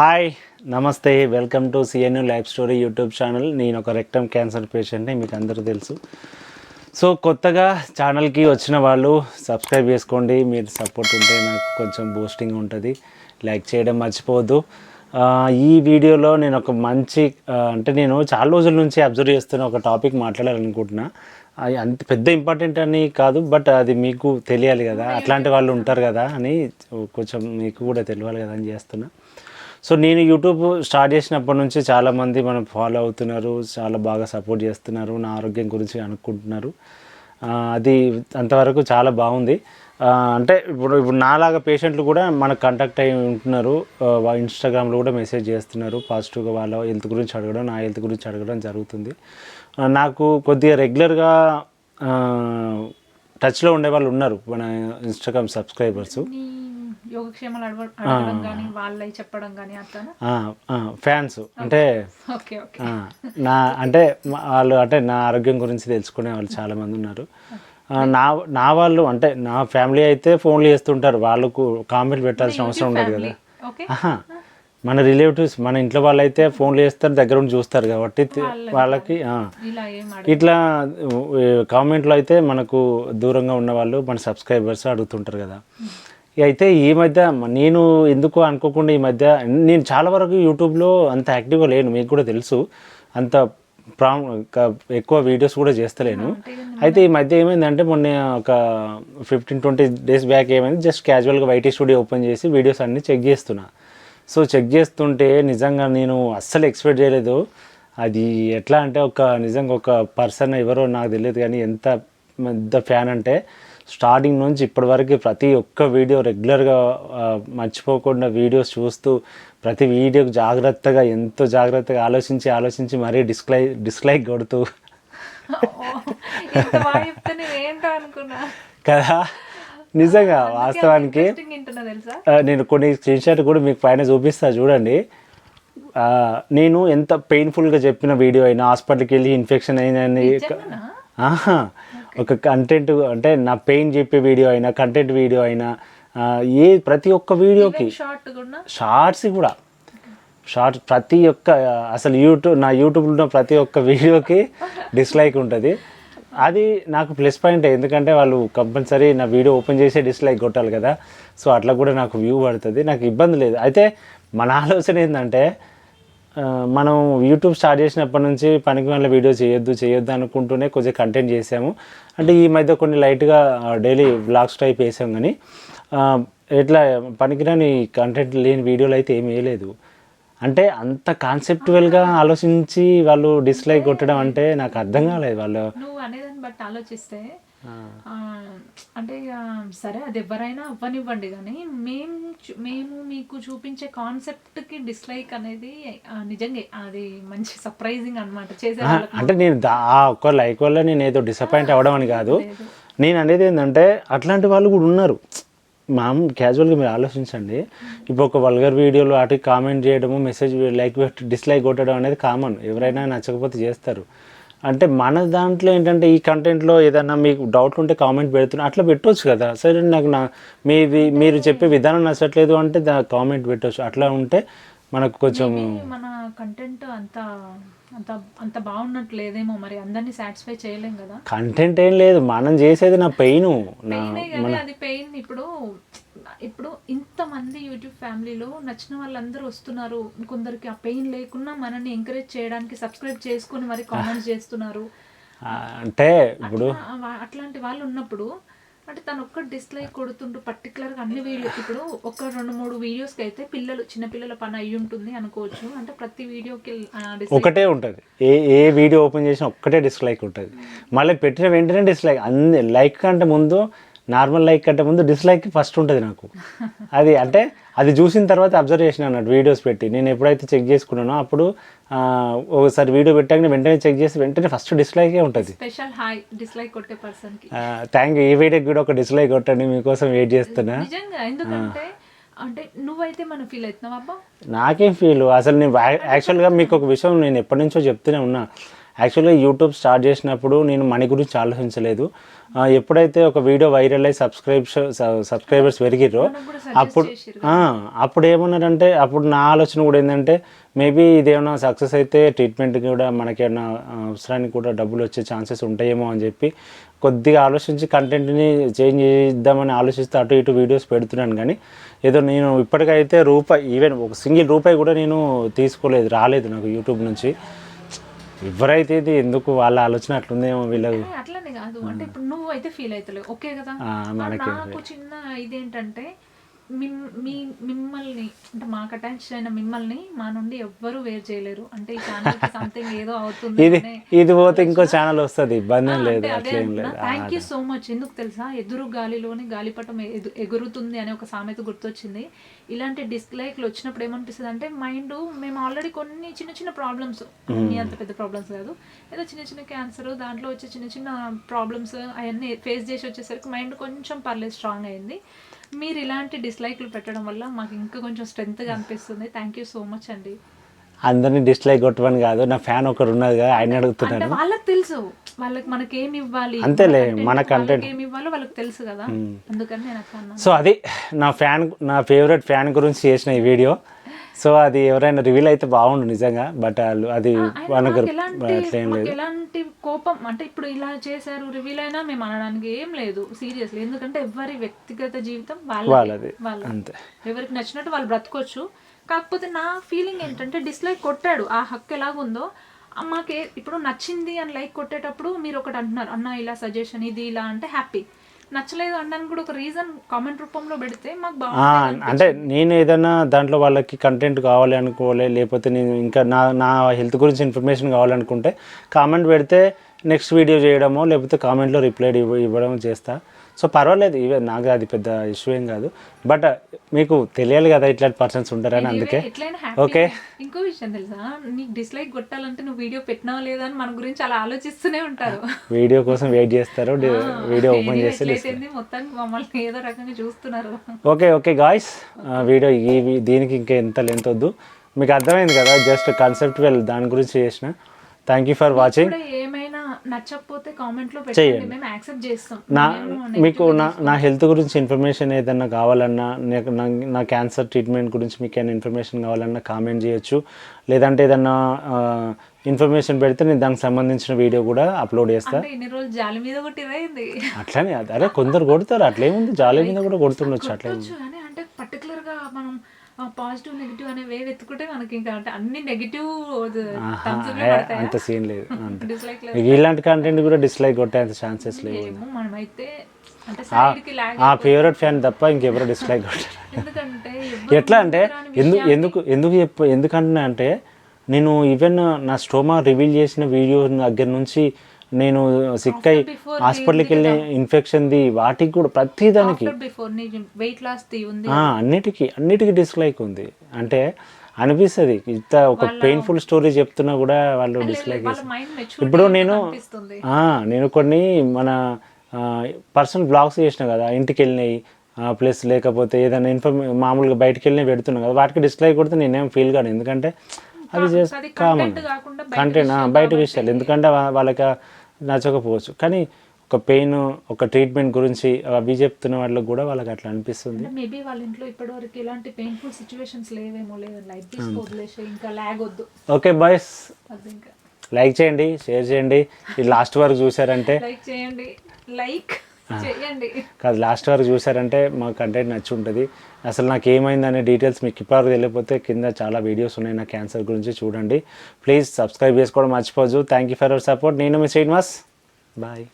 Hi నమస్తే welcome to CNU life story YouTube channel. నేను ఒక రెక్టమ్ క్యాన్సర్ పేషెంట్ని మీకు అందరూ తెలుసు. సో కొత్తగా ఛానల్కి వచ్చిన వాళ్ళు సబ్స్క్రైబ్ చేసుకోండి. మీరు సపోర్ట్ ఉంటే నాకు కొంచెం బూస్టింగ్ ఉంటుంది. లైక్ చేయడం మర్చిపోవద్దు. ఈ వీడియోలో నేను ఒక మంచి అంటే నేను చాలా రోజుల నుంచి అబ్జర్వ్ చేస్తున్న ఒక టాపిక్ మాట్లాడాలనుకుంటున్నా. అది అంత పెద్ద ఇంపార్టెంట్ అని కాదు బట్ అది మీకు తెలియాలి కదా. అట్లాంటి వాళ్ళు ఉంటారు కదా అని కొంచెం మీకు కూడా తెలియాలి కదా అని చేస్తున్నా. సో నేను యూట్యూబ్ స్టార్ట్ చేసినప్పటి నుంచి చాలామంది మనం ఫాలో అవుతున్నారు చాలా బాగా సపోర్ట్ చేస్తున్నారు నా ఆరోగ్యం గురించి అనుకుంటున్నారు. అది అంతవరకు చాలా బాగుంది. అంటే ఇప్పుడు ఇప్పుడు నాలాగా పేషెంట్లు కూడా మనకు కాంటాక్ట్ అయి ఉంటున్నారు. ఇన్స్టాగ్రామ్లో కూడా మెసేజ్ చేస్తున్నారు. పాజిటివ్గా వాళ్ళ హెల్త్ గురించి అడగడం నా హెల్త్ గురించి అడగడం జరుగుతుంది. నాకు కొద్దిగా రెగ్యులర్గా టచ్లో ఉండే వాళ్ళు ఉన్నారు మన ఇన్స్టాగ్రామ్ సబ్స్క్రైబర్స్ యోగక్షేమాలు అడగ అడగడం కానీ వాళ్ళవి చెప్పడం కానీ ఫ్యాన్స్. అంటే ఓకే ఓకే. ఆ, నా అంటే వాళ్ళు అంటే నా ఆరోగ్యం గురించి తెలుసుకునే వాళ్ళు చాలా మంది ఉన్నారు. నా నా వాళ్ళు అంటే నా ఫ్యామిలీ అయితే ఫోన్లు చేస్తుంటారు. వాళ్ళకు కామెంట్ పెట్టాల్సిన అవసరం ఉండదు కదా. మన రిలేటివ్స్ మన ఇంట్లో వాళ్ళు అయితే ఫోన్లు చేస్తారు దగ్గర ఉండి చూస్తారు కాబట్టి వాళ్ళకి ఇట్లా కామెంట్లో అయితే మనకు దూరంగా ఉన్న వాళ్ళు మన సబ్స్క్రైబర్స్ అడుగుతుంటారు కదా. అయితే ఈ మధ్య నేను ఎందుకు అనుకోకుండా ఈ మధ్య నేను చాలా వరకు యూట్యూబ్లో అంత యాక్టివ్గా లేను మీకు కూడా తెలుసు. అంత ప్రా ఎక్కువ వీడియోస్ కూడా చేస్తలేను. అయితే ఈ మధ్య ఏమైందంటే మొన్న ఒక ఫిఫ్టీన్ ట్వంటీ డేస్ బ్యాక్ ఏమైంది జస్ట్ క్యాజువల్గా వైటీ స్టూడియో ఓపెన్ చేసి వీడియోస్ అన్నీ చెక్ చేస్తున్నా. సో చెక్ చేస్తుంటే నిజంగా నేను అస్సలు ఎక్స్పెక్ట్ చేయలేదు. అది ఎట్లా అంటే ఒక నిజంగా ఒక పర్సన్ ఎవరో నాకు తెలియదు కానీ ఎంత పెద్ద ఫ్యాన్ అంటే స్టార్టింగ్ నుంచి ఇప్పటివరకు ప్రతి ఒక్క వీడియో రెగ్యులర్గా మర్చిపోకుండా వీడియోస్ చూస్తూ ప్రతి వీడియోకి జాగ్రత్తగా ఎంతో జాగ్రత్తగా ఆలోచించి ఆలోచించి మరీ డిస్లై డిస్లైక్ కొడుతూ. కదా? నిజంగా వాస్తవానికి నేను కొన్ని స్క్రీన్ షాట్ కూడా మీకు పైన చూపిస్తా చూడండి. నేను ఎంత పెయిన్ఫుల్గా చెప్పిన వీడియో అయినా హాస్పిటల్కి వెళ్ళి ఇన్ఫెక్షన్ అయిందని? ఆహా. ఒక కంటెంట్ అంటే నా పెయిన్ చెప్పే వీడియో అయినా కంటెంట్ వీడియో అయినా ఏ ప్రతి ఒక్క వీడియోకి షార్ట్ కూడా? షార్ట్స్ కూడా. షార్ట్స్ ప్రతి ఒక్క అసలు యూట్యూబ్ నా యూట్యూబ్లో ప్రతి ఒక్క వీడియోకి డిస్లైక్ ఉంటుంది. అది నాకు ప్లస్ పాయింట్ ఎందుకంటే వాళ్ళు కంపల్సరీ నా వీడియో ఓపెన్ చేసి డిస్లైక్ కొట్టాలి కదా. సో అట్లా కూడా నాకు వ్యూ పడుతుంది. నాకు ఇబ్బంది లేదు. అయితే మన ఆలోచన ఏంటంటే మనం యూట్యూబ్ స్టార్ట్ చేసినప్పటి నుంచి పనికి వాళ్ళ వీడియో చేయొద్దు చేయొద్దు అనుకుంటూనే కొంచెం కంటెంట్ చేసాము. అంటే ఈ మధ్య కొన్ని లైట్గా డైలీ బ్లాగ్స్ టైప్ వేసాం కానీ ఎట్లా పనికిరాని కంటెంట్ లేని వీడియోలు అయితే ఏం వేయలేదు. అంటే అంత కాన్సెప్టువల్గా ఆలోచించి వాళ్ళు డిస్లైక్ కొట్టడం అంటే నాకు అర్థం కాలేదు వాళ్ళు. బట్టి ఆలోచిస్తే అంటే సరే అది ఎవరైనా అవ్వనివ్వండి కానీ మేము మేము మీకు చూపించే కాన్సెప్ట్కి డిస్లైక్ అనేది నిజంగా అది మంచి సర్ప్రైజింగ్ అనమాట చేసే అంటే నేను ఆ ఒక్క లైక్ వల్ల నేను ఏదో డిసప్పాయింట్ అవ్వడం అని కాదు. నేను అనేది ఏంటంటే అట్లాంటి వాళ్ళు కూడా ఉన్నారు. మామూలు క్యాజువల్గా మీరు ఆలోచించండి. ఇప్పుడు ఒక వల్గర్ వీడియోలో అటు కామెంట్ చేయడము మెసేజ్ లైక్ డిస్లైక్ కొట్టడం అనేది కామన్ ఎవరైనా నచ్చకపోతే చేస్తారు. అంటే మన దాంట్లో ఏంటంటే ఈ కంటెంట్లో ఏదైనా మీకు డౌట్ ఉంటే కామెంట్ పెడుతున్నా అట్లా పెట్టవచ్చు కదా. సరే నాకు నా మీది మీరు చెప్పే విధానం నచ్చట్లేదు అంటే దా కామెంట్ పెట్టవచ్చు అట్లా ఉంటే మనకు కొంచెం మన కంటెంట్ అంత అంత అంత బాగున్నట్లేదేమో మరి. అందరినీ సాటిస్ఫై చేయలేం కదా. కంటెంట్ ఏం లేదు. మనం చేసేది నా పెయిన్ నా అది పెయిన్ ఇప్పుడు ఇప్పుడు ఇంతమంది యూట్యూబ్ ఫ్యామిలీలో నచ్చిన వాళ్ళందరూ వస్తున్నారు. కొందరికి ఆ పెయిన్ లేకున్నా మనల్ని ఎంకరేజ్ చేయడానికి సబ్స్క్రైబ్ చేసుకొని మరి కామెంట్స్ చేస్తున్నారు. అంటే ఇప్పుడు అట్లాంటి వాళ్ళు ఉన్నప్పుడు అంటే తను ఒక్క డిస్లైక్ కొడుతుంటూ పర్టికులర్గా అన్ని వీడియో ఇప్పుడు ఒక రెండు మూడు వీడియోస్కి అయితే పిల్లలు చిన్న పిల్లల పని అయి ఉంటుంది అనుకోవచ్చు. అంటే ప్రతి వీడియోకి ఒకటే ఉంటుంది. ఏ ఏ వీడియో ఓపెన్ చేసినా ఒక్కటే డిస్లైక్ ఉంటుంది. మళ్ళీ పెట్టిన వెంటనే డిస్లైక్ అన్ని లైక్ కంటే ముందు నార్మల్ లైక్ కంటే ముందు డిస్లైక్ ఫస్ట్ ఉంటుంది నాకు. అది అంటే అది చూసిన తర్వాత అబ్జర్వ్ చేసిన అన్నట్టు వీడియోస్ పెట్టి. నేను ఎప్పుడైతే చెక్ చేసుకున్నానో అప్పుడు ఒకసారి వీడియో పెట్టాక వెంటనే చెక్ చేసి వెంటనే ఫస్ట్ డిస్లైకే ఉంటుంది. స్పెషల్ హాయ్ డిస్లైక్ కొట్టే పర్సన్కి. థ్యాంక్ యూ ఈ వీడియోకి కూడా ఒక డిస్లైక్ కొట్టండి మీకోసం వెయిట్ చేస్తున్నా. నిజంగా ఎందుకంటే అంటే నువ్వైతే మనం ఫీల్ అవుతున్నావు అబ్బా నాకేం ఫీల్ అసలు నేను యాక్చువల్గా మీకు ఒక విషయం నేను ఎప్పటి నుంచో చెప్తూనే ఉన్నా. యాక్చువల్గా యూట్యూబ్ స్టార్ట్ చేసినప్పుడు నేను మనీ గురించి ఆలోచించలేదు. ఎప్పుడైతే ఒక వీడియో వైరల్ అయ్యి సబ్స్క్రైబ్ సబ్స్క్రైబర్స్ suggest అప్పుడు అప్పుడు ఏమన్నారంటే అప్పుడు నా ఆలోచన కూడా ఏంటంటే మేబీ ఇదేమన్నా సక్సెస్ అయితే ట్రీట్మెంట్ కూడా మనకి ఏమైనా అవసరానికి కూడా డబ్బులు వచ్చే ఛాన్సెస్ ఉంటాయేమో అని చెప్పి కొద్దిగా ఆలోచించి కంటెంట్ని చేంజ్ చేద్దామని ఆలోచిస్తే అటు ఇటు వీడియోస్ పెడుతున్నాను కానీ ఏదో నేను ఇప్పటికైతే రూపాయి ఈవెన్ ఒక సింగిల్ రూపాయి కూడా నేను తీసుకోలేదు రాలేదు నాకు యూట్యూబ్ నుంచి. ఎవరైతే ఇది ఎందుకు వాళ్ళ ఆలోచన అట్లుందేమో వీళ్ళకి? ఏ, అట్లనే కాదు. అంటే ఇప్పుడు నువ్వు అయితే ఫీల్ అవుతలేవు. ఓకే కదా? నాకు చిన్న ఇదేంటంటే మీ మిమ్మల్ని అంటే మాకు అటాచ్ అయిన మిమ్మల్ని మా నుండి ఎవ్వరూ వేరు చేయలేరు. అంటే ఈ ఛానల్ సంథింగ్ ఏదో అవుతుంది ఇది ఇది పోతే ఇంకో ఛానల్ వస్తుంది. ఇబ్బంది లేదు థ్యాంక్ యూ సో మచ్ ఎందుకు తెలుసా? ఎదురు గాలిలోని గాలిపటం ఎగురుతుంది అనే ఒక సామెత గుర్తొచ్చింది. ఇలాంటి డిస్లైక్లు వచ్చినప్పుడు ఏమనిపిస్తుంది అంటే మైండ్ మేము ఆల్రెడీ కొన్ని చిన్న చిన్న ప్రాబ్లమ్స్ మీ అంత పెద్ద ప్రాబ్లమ్స్ కాదు. ఏదో చిన్న చిన్న క్యాన్సర్ దాంట్లో వచ్చే చిన్న చిన్న ప్రాబ్లమ్స్ అవన్నీ ఫేస్ చేసి వచ్చేసరికి మైండ్ కొంచెం పర్లేదు స్ట్రాంగ్ అయింది. మీరు ఇలాంటి డిస్లైక్లు పెట్టడం వల్ల మాకు ఇంకా కొంచెం స్ట్రెంత్గా అనిపిస్తుంది. థ్యాంక్ యూ సో మచ్ అండి. అందరినీ డిస్లైక్ కొట్టమని కాదు నా ఫ్యాన్ ఒకరు ఉన్నది కదా ఆయన అడుగుతున్నాను. వాళ్ళకి తెలుసు. వాళ్ళకి మనకి ఏమి ఇవ్వాలి అంతేలే, మన content. ఏమి ఇవ్వాలో వాళ్ళకి తెలుసు కదా. అందుకని నేను సో అది నా ఫ్యాన్ నా ఫేవరెట్ ఫ్యాన్ గురించి చేసిన ఈ వీడియో సో అది ఎవరైనా రివీల్ అయితే బాగుండు నిజంగా బట్ వాళ్ళు అది ఎలాంటి అట్లేం మాకు లేదు. ఎలాంటి కోపం అంటే ఇప్పుడు ఇలా చేశారు రివీల్ అయినా మేము అనడానికి ఏం లేదు సీరియస్లీ ఎందుకంటే ఎవరి వ్యక్తిగత జీవితం వాళ్ళది. వాళ్ళది వాళ్ళ అంతే. ఎవరికి నచ్చినట్టు వాళ్ళు బ్రతకొచ్చు. కాకపోతే నా ఫీలింగ్ ఏంటంటే డిస్లైక్ కొట్టాడు. ఆ హక్కు ఎలాగుందో మాకే ఇప్పుడు నచ్చింది అని లైక్ కొట్టేటప్పుడు మీరు ఒకటి అంటున్నారు అన్న ఇలా సజెషన్ ఇది ఇలా అంటే హ్యాపీ నచ్చలేదు అనడానికి కూడా ఒక రీజన్ కామెంట్ రూపంలో పెడితే మాకు బాగుంటుంది అంటే నేను ఏదైనా దాంట్లో వాళ్ళకి కంటెంట్ కావాలి అనుకోవాలి లేకపోతే నేను ఇంకా నా నా హెల్త్ గురించి ఇన్ఫర్మేషన్ కావాలనుకుంటే కామెంట్ పెడితే నెక్స్ట్ వీడియో చేయడమో లేకపోతే కామెంట్లో రిప్లై ఇవ్వడం చేస్తా. సో పర్వాలేదు ఇవే నాకు అది పెద్ద ఇష్యూ ఏం కాదు. బట్ మీకు తెలియాలి కదా ఇట్లాంటి పర్సన్స్ ఉంటారని అందుకే. ఓకే. ఇంకో విషయం తెలుసా? నీకు డిస్లైక్ కొట్టాలంటే నువ్వు వీడియో పెట్టినావా లేదా అని మన గురించి అలా ఆలోచిస్తూనే ఉంటారు. వీడియో కోసం వెయిట్ చేస్తారు వీడియో ఓపెన్ చేస్తే మొత్తానికి మమ్మల్ని ఏదో రకంగా చూస్తున్నారు. ఓకే ఓకే గాయస్ వీడియో ఈ దీనికి ఇంకా ఎంత లెంత్ వద్దు. మీకు అర్థమైంది కదా జస్ట్ కాన్సెప్ట్ వెల్ దాని గురించి చేసిన. థ్యాంక్ యూ ఫర్ వాచింగ్ ఏమైనా నచ్చకపోతే కామెంట్లో పెట్టండి. మేము యాక్సెప్ట్ చేస్తాం. నా మీకు నా నా హెల్త్ గురించి ఇన్ఫర్మేషన్ ఏదన్నా కావాలన్నా నా- క్యాన్సర్ ట్రీట్మెంట్ గురించి మీకు ఏమైనా ఇన్ఫర్మేషన్ కావాలన్నా కామెంట్ చేయొచ్చు. లేదంటే ఏదన్నా ఇన్ఫర్మేషన్ పెడితే నేను దానికి సంబంధించిన వీడియో కూడా అప్లోడ్ చేస్తా. అంటే ఇన్ని రోజులు జాలి మీద అట్లనే అది- అరే కొందరు కొడతారు అట్లేముంది? జాలి మీద కూడా కొడుతుండొచ్చు అట్లే అంటే పర్టికులర్గా మనం పాజిటివ్ నెగిటివ్ అనే వే వెతుకుంటే మనకి ఇంకా అంటే అన్ని నెగిటివ్ అంత సీన్ లేదు అంత. ఇలాంటి కంటెంట్ కూడా డిస్లైక్ కొట్టేంత ఛాన్సెస్ లేవు మనమైతే ఆ ఫేవరెట్ ఫ్యాన్ తప్ప ఇంకెవరు డిస్లైక్ కొట్టారు. ఎట్లా అంటే ఎందుకు ఎందుకు ఎందుకు చెప్ప ఎందుకంటున్నా అంటే నేను ఈవెన్ నా స్టోమా రివీల్ చేసిన వీడియో దగ్గర నుంచి నేను సిక్ అయి before హాస్పిటల్కి వెళ్ళిన ఇన్ఫెక్షన్ది వాటికి కూడా ప్రతి దానికి వెయిట్ లాస్ అన్నిటికీ అన్నిటికీ డిస్లైక్ ఉంది. అంటే అనిపిస్తుంది ఇంత ఒక పెయిన్ఫుల్ స్టోరీ చెప్తున్నా కూడా వాళ్ళు డిస్లైక్ వాళ్ళ ఇప్పుడు నేను నేను కొన్ని మన పర్సనల్ బ్లాగ్స్ చేసిన కదా ఇంటికి వెళ్ళినాయి ప్లస్ లేకపోతే ఏదైనా ఇన్ఫర్మే మామూలుగా బయటికి వెళ్ళినా పెడుతున్నా కదా వాటికి డిస్లైక్ కొడితే నేనేం ఫీల్ కాను. ఎందుకంటే అది జస్ట్ అది కామన్ కంటెంట్ బయట విషయాలు ఎందుకంటే వాళ్ళకి నచ్చకపోవచ్చు. కానీ ఒక పెయిన్ ఒక ట్రీట్మెంట్ గురించి అవి చెప్తున్న వాళ్ళకి కూడా వాళ్ళకి అట్లా అనిపిస్తుంది. మేబీ వాళ్ళ ఇంట్లో ఇప్పటి వరకు ఇలాంటి పెయిన్ఫుల్ సిచ్యువేషన్స్ లేవేమో లేదు. లైఫ్ తీసుకో వదిలేసి ఇంకా లాగ్ వద్దు. ఓకే బాయ్స్ లైక్ చేయండి షేర్ చేయండి. ఈ లాస్ట్ వరకు చూసారంటే లైక్ చేయండి. లైక్ కాదు లాస్ట్ వరకు చూసారంటే మా కంటెంట్ నచ్చి ఉంటుంది అసలు నాకు ఏమైంది అనే డీటెయిల్స్ మీకు ఇప్పటివరకు తెలియకపోతే కింద చాలా వీడియోస్ ఉన్నాయి నా క్యాన్సర్ గురించి చూడండి. ప్లీజ్ సబ్స్క్రైబ్ చేసుకోవడం మర్చిపోదు thank you for our support నేను మీ శ్రీనివాస్. బాయ్